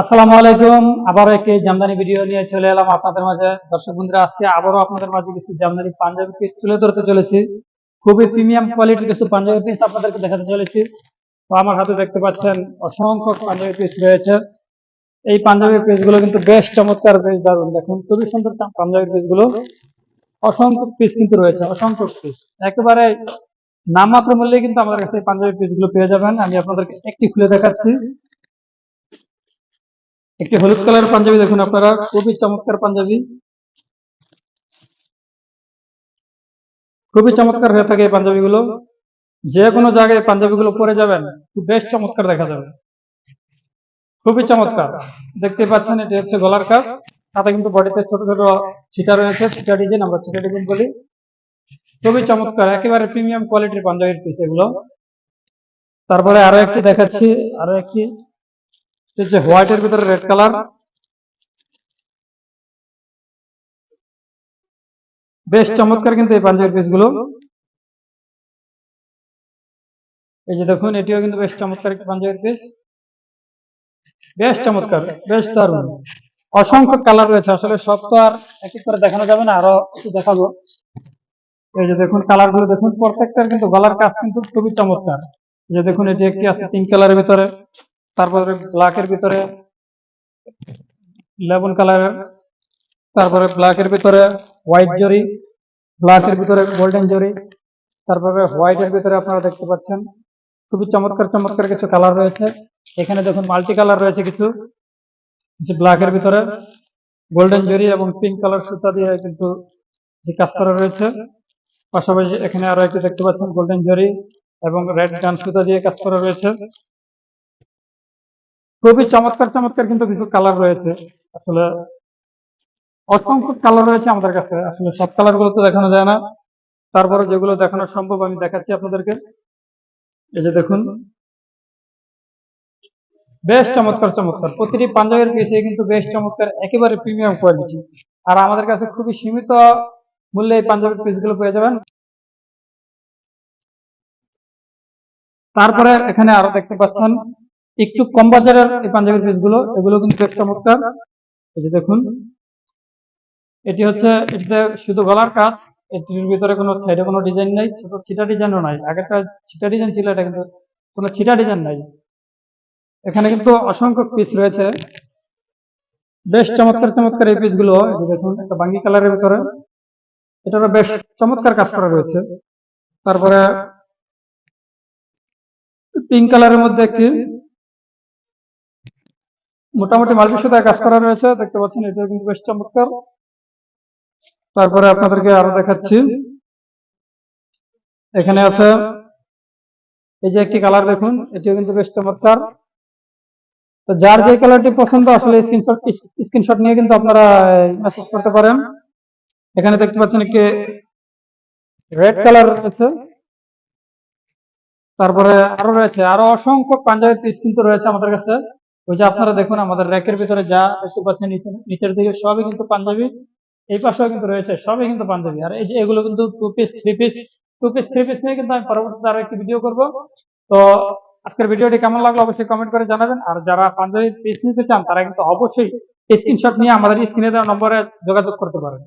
আসসালামু আলাইকুম। আবারও একটি জামদানি ভিডিও নিয়ে চলে এলাম আপনাদের মাঝে। দর্শক বন্ধুরা, আজকে আবারও আপনাদের মাঝে কিছু জামদানি পাঞ্জাবি পিস তুলে ধরতে চলেছি। খুবই প্রিমিয়াম কোয়ালিটির কিছু পাঞ্জাবি পিস আপনাদেরকে দেখাতে চলেছি। তো আমার হাতে দেখতে পাচ্ছেন অসংখ্য পাঞ্জাবি পিস রয়েছে। এই পাঞ্জাবি পিসগুলো কিন্তু বেশ চমৎকার, বেশ দারুণ। দেখুন, খুবই সুন্দর পাঞ্জাবি পিসগুলো অসংখ্য পিস কিন্তু রয়েছে, অসংখ্য পিস একেবারে নামমাত্র মূল্যে কিন্তু আমাদের কাছে পাঞ্জাবি পিসগুলো পেয়ে যাবেন। আমি আপনাদেরকে একটি খুলে দেখাচ্ছি। একটি হলুদ কালার পাঞ্জাবি দেখুন আপনারা, খুবই চমৎকার পাঞ্জাবি। খুবই চমৎকার হয়ে থাকে এই পাঞ্জাবিগুলো। যে কোনো জায়গায় পাঞ্জাবিগুলো পরে যাবেন, বেশ চমৎকার দেখা যাবে। খুবই চমৎকার। দেখতে পাচ্ছেন, এটি হচ্ছে গলার কাজ তাতে কিন্তু বডিতে ছোট ছোট ছিটা রয়েছে, ছিটা ডিজাইন, আমরা ছিটা ডিজাইন বলি। খুবই চমৎকার, একেবারে প্রিমিয়াম কোয়ালিটির পাঞ্জাবির পিস এগুলো। তারপরে আরও একটি দেখাচ্ছি, আরও একটি। এটা হচ্ছে হোয়াইটের ভিতরে রেড কালার। বেশ চমৎকার কিন্তু এই পাঞ্জাবি পিসগুলো এই যে দেখুন, এটিও কিন্তু বেশ চমৎকার একটি পাঞ্জাবির পিস। বেশ চমৎকার, বেশ দারুণ। অসংখ্য কালার রয়েছে, আসলে সব তো আর এক এক করে দেখানো যাবে না, আরও একটু দেখাবো। এই যে দেখুন কালারগুলো দেখুন, প্রত্যেকটার কিন্তু গলার কাজ কিন্তু খুবই চমৎকার। এই যে দেখুন, এটি একটি আছে তিন কালারের ভিতরে। তারপরে ব্ল্যাকের ভিতরে লেমন কালারের তারপরে ব্ল্যাকের ভিতরে হোয়াইট জরি ব্ল্যাকের ভিতরে গোল্ডেন জরি, তারপরে হোয়াইটের ভিতরে আপনারা দেখতে পাচ্ছেন, খুবই চমৎকার চমৎকার কিছু কালার রয়েছে। এখানে দেখুন মাল্টি কালার রয়েছে কিছু কিছু ব্ল্যাকের ভিতরে গোল্ডেন জরি এবং পিঙ্ক কালার সুতা দিয়ে কিন্তু যে কাজ করা রয়েছে। পাশাপাশি এখানে আরও একটি দেখতে পাচ্ছেন গোল্ডেন জরি এবং রেড ডান সুতা দিয়ে কাজ করা রয়েছে। খুবই চমৎকার চমৎকার কিন্তু কিছু কালার রয়েছে। আসলে অসংখ্য কালার রয়েছে আমাদের কাছে। আসলে সব কালারগুলো তো দেখানো যায় না। তারপরে যেগুলো দেখানো সম্ভব, আমি দেখাচ্ছি আপনাদেরকে। এই যে দেখুন। বেশ চমৎকার চমৎকার। প্রতিটি পাঞ্জাবের পিসে কিন্তু বেশ চমৎকার, একেবারে প্রিমিয়াম কোয়ালিটি আর আমাদের কাছে খুবই সীমিত মূল্যে এই পাঞ্জাবের পিসগুলো পেয়ে যাবেন। তারপরে এখানে আরও দেখতে পাচ্ছেন। একটু কম বাজারের এই পাঞ্জাবির পিসগুলো, এগুলো কিন্তু চমৎকার এই যে দেখুন। এটি হচ্ছে, এটিতে শুধু গলার কাজ, এটির ভিতরে কোনো সাইডে কোনো ডিজাইন নাই, ছোট ছিটা ডিজাইনও নাই। আগেরটা ছিটা ডিজাইন ছিল, এটা কিন্তু কোনো ছিটা ডিজাইন নাই। এখানে কিন্তু অসংখ্য পিস রয়েছে। বেশ চমৎকার চমৎকার এই পিসগুলো দেখুন, একটা বাঙ্গি কালারের ভিতরে। এটারও বেশ চমৎকার কাজ করা রয়েছে। তারপরে পিঙ্ক কালারের মধ্যে একটি মোটামুটি মাল্টি সুতায় কাজ করা রয়েছে, দেখতে পাচ্ছেন এটা কিন্তু বেশ চমৎকার। তারপরে আপনাদেরকে আরও দেখাচ্ছি। এখানে আছে, এই যে একটি কালার দেখুন, এটিও কিন্তু বেশ চমৎকার। তো যার যে কালারটি পছন্দ, আসলে স্ক্রিনশট স্ক্রিনশট নিয়ে কিন্তু আপনারা মেসেজ করতে পারেন। এখানে দেখতে পাচ্ছেন একটি রেড কালার রয়েছে। তারপরে আরও রয়েছে, আরও অসংখ্য পাঞ্জাবি পিস কিন্তু রয়েছে আমাদের কাছে। ওই যে আপনারা দেখুন, আমাদের র্যাকের ভিতরে যা দেখতে পাচ্ছেন, নিচে নিচের দিকে সবই কিন্তু পাঞ্জাবি, এই পাশেও কিন্তু রয়েছে সবই কিন্তু পাঞ্জাবি। আর এই যে এগুলো কিন্তু two piece three piece two piece three piece নিয়ে কিন্তু আমি পরবর্তীতে আরও একটি ভিডিও করব। তো আজকের ভিডিওটি কেমন লাগল অবশ্যই কমেন্ট করে জানাবেন। আর যারা পাঞ্জাবি পিস নিতে চান, তারা কিন্তু অবশ্যই স্ক্রিনশট নিয়ে আমাদের স্ক্রিনে দেওয়া নম্বরে যোগাযোগ করতে পারেন।